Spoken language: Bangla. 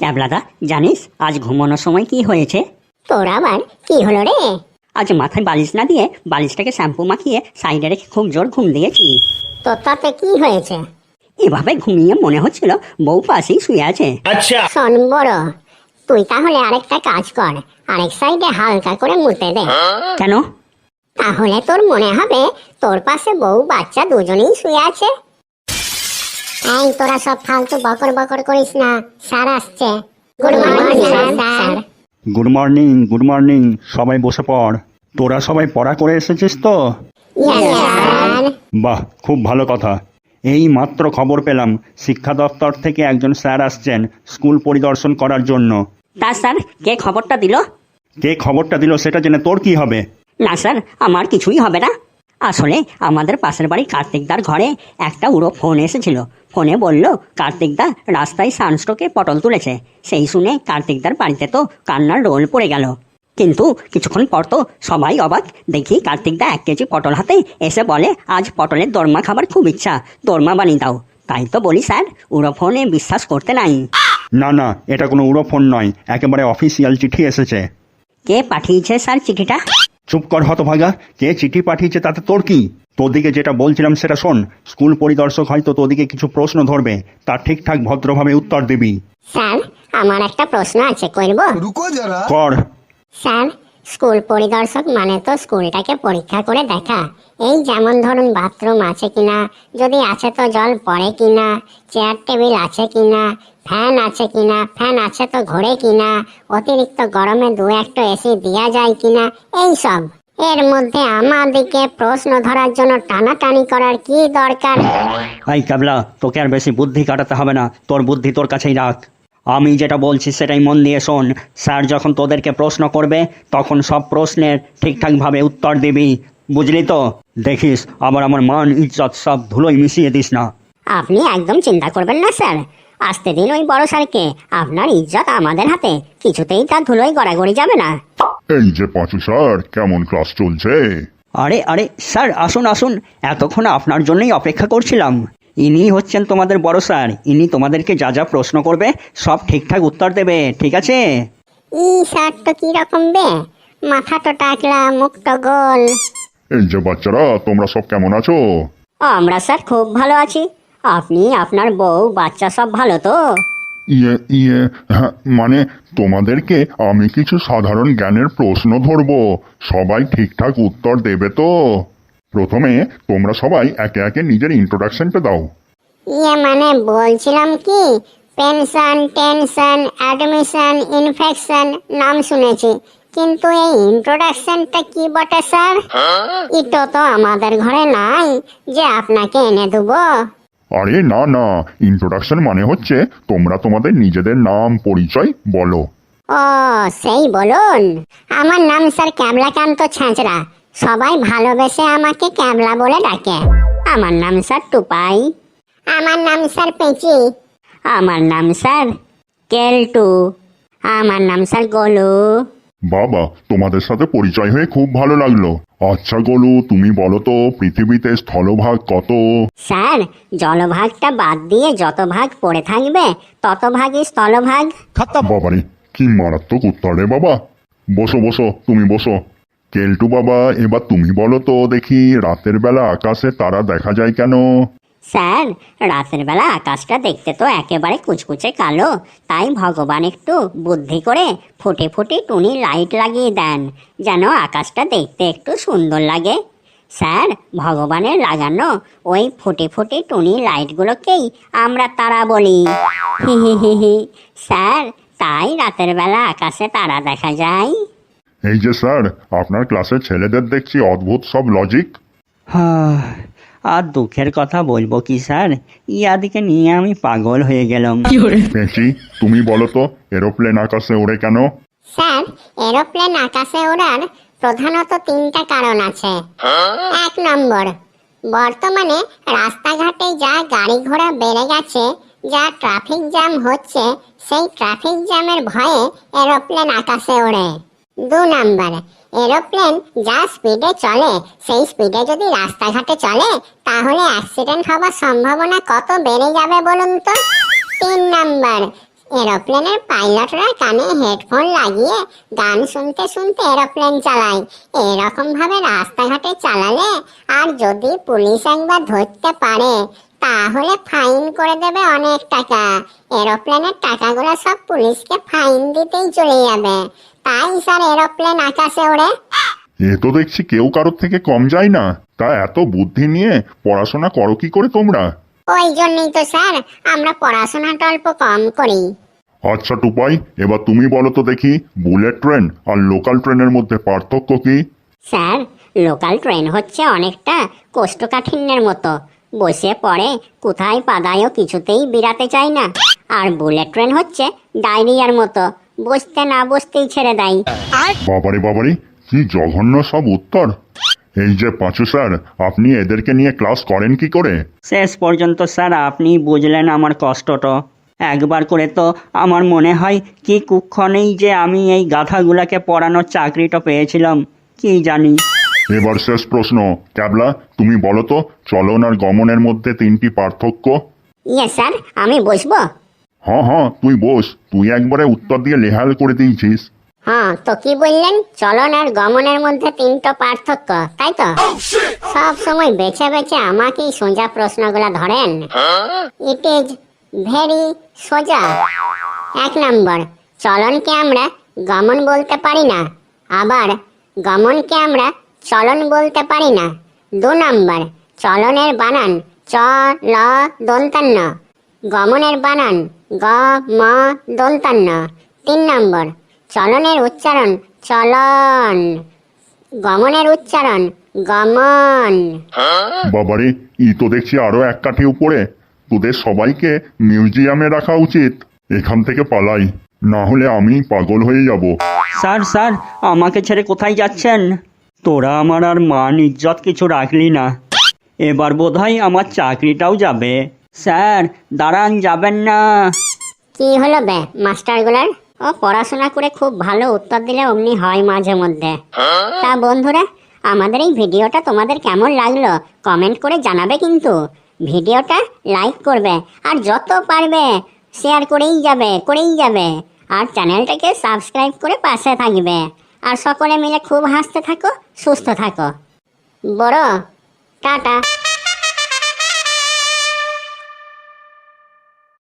ক্যাবলাদা জানিস আজ ঘুমানোর সময় কি হয়েছে? তোর আবার কি হলো রে? আজ মাথায় বালিশ না দিয়ে বালিশটাকে শ্যাম্পু মাখিয়ে সাইডে রেখে খুব জোর ঘুম দিয়েছি। তোর তাতে কি হয়েছে? এভাবে ঘুমিয়ে মনে হচ্ছিল বউ পাশেই শুয়ে আছে। শোন বড় তুই তাহলে আরেকটা কাজ কর আরেক সাইডে হালকা করে মুতে দে। কেন? তাহলে তোর মনে হবে তোর পাশে বউ বাচ্চা দুজনেই শুয়ে আছে। এই তোরা সব ফালতু বকর বকর করিস না স্যার আসছে। Good morning sir. Good morning good morning সবাই বসে পড়। তোরা সবাই পড়া করে এসেছিস তো? বাহ খুব ভালো কথা। এই মাত্র খবর পেলাম শিক্ষা দপ্তর থেকে একজন স্যার আসছেন স্কুল পরিদর্শন করার জন্য। তা স্যার কে খবরটা দিল? কে খবরটা দিল সেটা জেনে তোর কি হবে? না স্যার আমার কিছুই হবে না। আসলে আমাদের পাশের বাড়ি কার্তিকদার ঘরে একটা উড়ো ফোন এসেছিল। ফোনে বলল কার্তিকদা রাস্তায় সানস্ট্রোকে পটল তুলেছে। সেই শুনে কার্তিকদার বাড়িতে তো কান্নার রোল পড়ে গেল। কিন্তু কিছুক্ষণ পর তো সবাই অবাক। দেখি কার্তিকদা এক কেজি পটল হাতে এসে বলে আজ পটলের দরমা খাবার খুব ইচ্ছা দরমা বানিয়ে দাও। তাই তো বলি স্যার উড়ো ফোনে বিশ্বাস করতে নাই। না না এটা কোনো উড়ো ফোন নয় একেবারে অফিসিয়াল চিঠি এসেছে। কে পাঠিয়েছে স্যার চিঠিটা? চুপ কর হতভাগা। কে চিঠি পাঠিয়েছে তাতে তোর কি? তোদিকে যেটা বলছিলাম সেটা শোন। স্কুল পরিদর্শক হয়তো তোদিকে কিছু প্রশ্ন ধরবে। তা ঠিকঠাক ভদ্রভাবে উত্তর দিবি। স্যার আমার একটা প্রশ্ন আছে করব? রুকো যারা কর। স্যার স্কুল পরিদর্শক মানে তো স্কুলটাকে পরীক্ষা করে দেখা। এই যেমন ধরুন বাথরুম আছে কিনা, যদি আছে তো জল পড়ে কিনা, চেয়ার টেবিল আছে কিনা, ফ্যান আছে কিনা, ফ্যান আছে তো ঘোরে কিনা, অতিরিক্ত গরমে দু একটা এসি দেওয়া যায় কিনা, এই সব। এর মধ্যে আমাদেরকে প্রশ্ন ধরার জন্য টানাটানি করার কি দরকার? এই ক্যাবলা, তোকে আর বেশি বুদ্ধি কাটাতে হবে না। তোর বুদ্ধি তোর কাছেই রাখ। আমি যেটা বলছি সেটাই মন দিয়ে শোন। স্যার যখন তোদেরকে প্রশ্ন করবে তখন সব প্রশ্নের ঠিকঠাকভাবে উত্তর দিবি। বুঝলি তো? দেখিস আবার আমার মান ইজ্জত সব ধুলোই মিশিয়ে দিস না। আপনি একদম চিন্তা করবেন না স্যার। আসতে দিন ওই বড় স্যারকে। আপনার ইজ্জত আমাদের হাতে। কিছুতেই তার ধুলোয় গড়াগড়ি যাবে না। এই যে পাঁচু স্যার কেমন ক্লাস চলছে? আরে আরে স্যার আসুন আসুন। এতক্ষণ আপনার জন্যই অপেক্ষা করছিলাম। ইনি হচ্ছেন তোমাদের বড় স্যার। ইনি তোমাদেরকে যা যা প্রশ্ন করবে সব ঠিকঠাক উত্তর দেবে। ঠিক আছে? ই স্যার তো কি রকম বে? মাথা তো টাকলা মুখ তো গোল। এই যে বাচ্চারা তোমরা সব কেমন আছো? আমরা স্যার খুব ভালো আছি। আপনি আপনার বউ বাচ্চা সব ভালো তো? ইয়ে ইয়ে হ্যাঁ, মানে তোমাদেরকে আমি কিছু সাধারণ জ্ঞানের প্রশ্ন ধরবো। সবাই ঠিকঠাক উত্তর দেবে তো? প্রথমে তোমরা সবাই একে একে নিজের ইন্ট্রোডাকশনটা দাও। ইয়ে মানে বলছিলাম কি? পেনশন টেনশন অ্যাডমিশন ইনফেকশন নাম শুনেছি। কিন্তু এই ইন্ট্রোডাকশনটা কি বটে স্যার? ইটো তো আমাদের ঘরে নাই যে আপনাকে এনে দেবো। আরে না না ইন্ট্রোডাকশন মানে হচ্ছে তোমরা তোমাদের নিজেদের নাম পরিচয় বলো। ও সেই বলুন। আমার নাম স্যার ক্যাবলাকান্ত ছাঁচড়া। সবাই ভালোবেসে আমাকে ক্যাবলা বলে ডাকে। আমার নাম স্যার টুপাই। আমার নাম স্যার পেঁচি। আমার নাম স্যার কেলটু। আমার নাম স্যার গোলু। বাবা তোমাদের সাথে পরিচয় হয়ে খুব ভালো লাগল। আচ্ছা গলু তুমি বলো তো পৃথিবীতে স্থলভাগ কত? স্যার জলভাগটা বাদ দিয়ে যত ভাগ পড়ে থাকবে তত ভাগই স্থলভাগ। বাবারে কি মারাত্মক উত্তর রে বাবা। বসো বসো তুমি বসো। কেলটু বাবা, এবার তুমি বলো তো দেখি রাতের বেলা আকাশে তারা দেখা যায় কেন? স্যার, রাতের বেলা আকাশটা দেখতে তো একেবারে কুচকুচে কালো। তাই ভগবান একটু বুদ্ধি করে ফুটে ফুটে টুনি লাইট লাগিয়ে দেন, যেন আকাশটা দেখতে একটু সুন্দর লাগে। স্যার, ভগবানের লাগানো ওই ফুটে ফুটে টুনি লাইটগুলোকেই আমরা তারা বলি। হি হি হি হি। স্যার, তাই রাতের বেলা আকাশে তারা দেখা যায়। এই যে স্যার আপনার ক্লাসের ছেলেদের দেখছি অদ্ভুত সব লজিক হ্যাঁ, আর দুঃখের কথা বলব কি স্যার? ইয়াদিকে নিয়ে আমি পাগল হয়ে গেলাম। পেঁচি তুমি বলো তো এরোপ্লেন আকাশে ওড়ে কেন? স্যার এরোপ্লেন আকাশে ওড়ার প্রধানত তিনটা কারণ আছে। এক নম্বর বর্তমানে রাস্তাঘাটে যা গাড়ি ঘোড়া বেড়ে গেছে যা ট্রাফিক জ্যাম হচ্ছে সেই ট্রাফিক জ্যামের ভয়ে এরোপ্লেন আকাশে ওড়ে। দু নাম্বার। এরোপ্লেন যা স্পিডে চলে, সেই স্পিডে যদি রাস্তাঘাটে চলে, তাহলে অ্যাক্সিডেন্ট হওয়ার সম্ভাবনা কত বেড়ে যাবে বলুন তো? তিন নাম্বার, এরোপ্লেনের পাইলটরা কানে হেডফোন লাগিয়ে গান শুনতে শুনতে এরোপ্লেন চালায়। এরকমভাবে রাস্তাঘাটে চালালে আর যদি পুলিশ একবার ধরতে পারে, তাহলে ফাইন করে দেবে অনেক টাকা। এরোপ্লেনের টাকাগুলো সব পুলিশকে ফাইন দিতেই চলে যাবে। তাই স্যার এরোপ্লেন আকাশে ওড়ে। এ তো দেখছি কেউ কারোর থেকে কম যায় না। তা এত বুদ্ধি নিয়ে পড়াশোনা করো কি করে তোমরা? ওই জন্যই তো স্যার আমরা পড়াশোনাটা অল্প কম করি। আচ্ছা টুপাই এবার তুমি বলো তো দেখি বুলেট ট্রেন আর লোকাল ট্রেনের মধ্যে পার্থক্য কি? স্যার লোকাল ট্রেন হচ্ছে অনেকটা কোষ্ঠকাঠিন্যের মতো। বসে পড়ে কোথায় পাদায়ও কিছুতেই বিরাতে চায় না। আর বুলেট ট্রেন হচ্ছে ডায়রিয়ার মতো। বসতে না বসতেই ছেড়ে দেয়। বাবারে বাবারে কি জঘন্য সব উত্তর। এই যে পাঁচু স্যার আপনি এদেরকে নিয়ে ক্লাস করেন কি করে? শেষ পর্যন্ত স্যার আপনি বুঝলেন আমার কষ্টটা। একবার করে তো আমার মনে হয় কি কুক্ষণেই যে আমি এই গাধাগুলাকে পড়ানোর চাকরিটা পেয়েছিলাম কি জানি। এবার শেষ প্রশ্ন। ক্যাবলা তুমি বলো তো চলন আর গমনের মধ্যে তিনটি পার্থক্য? ইয়ে স্যার আমি বসবো। হ্যাঁ হ্যাঁ তুই বস তুই একবারে উত্তর দিয়ে লেহাল করে দিয়েছিস। হ্যাঁ তো কি বললেন? চলন আর গমনের মধ্যে তিনটো পার্থক্য তাই তো? সব সময় বেছে বেছে আমাকেই সোজা প্রশ্নগুলো ধরেন। ইট ইজ ভেরি সোজা। এক নম্বর চলনকে আমরা গমন বলতে পারি না। আবার গমনকে আমরা চলন বলতে পারি না। দু নম্বর চলনের বানান চ ল দন্তান্ন। গমনের বানান গ ম দন্তান্ন তিন নম্বর চলনের উচ্চারণ চলন। গমনের উচ্চারণ গমন। বাবারে ই তো দেখছি আরও এক কাঠি উপরে। তোদের সবাইকে মিউজিয়ামে রাখা উচিত। এখান থেকে পালাই। না হলে আমি পাগল হয়ে যাব। স্যার স্যার আমাকে ছেড়ে কোথায় যাচ্ছেন? তোরা আমার আর মান ইজ্জত কিছু রাখলি না। এবার বোধহয় আমার চাকরিটাও যাবে। স্যার, দাঁড়ান, যাবেন না। কি হলো বে মাস্টারগুলার ও পড়াশোনা করে খুব ভালো উত্তর দিলে অমনি হয় মাঝে মধ্যে। তা বন্ধুরা, আমাদের এই ভিডিওটা তোমাদের কেমন লাগল কমেন্ট করে জানাবে কিন্তু। ভিডিওটা লাইক করবে আর যত পারবে শেয়ার করেই যাবে করেই যাবে। আর চ্যানেলটাকে সাবস্ক্রাইব করে পাশে থাকবে। আর সকলে মিলে খুব হাসতে থাকো, সুস্থ থাকো। বড়, টাটা।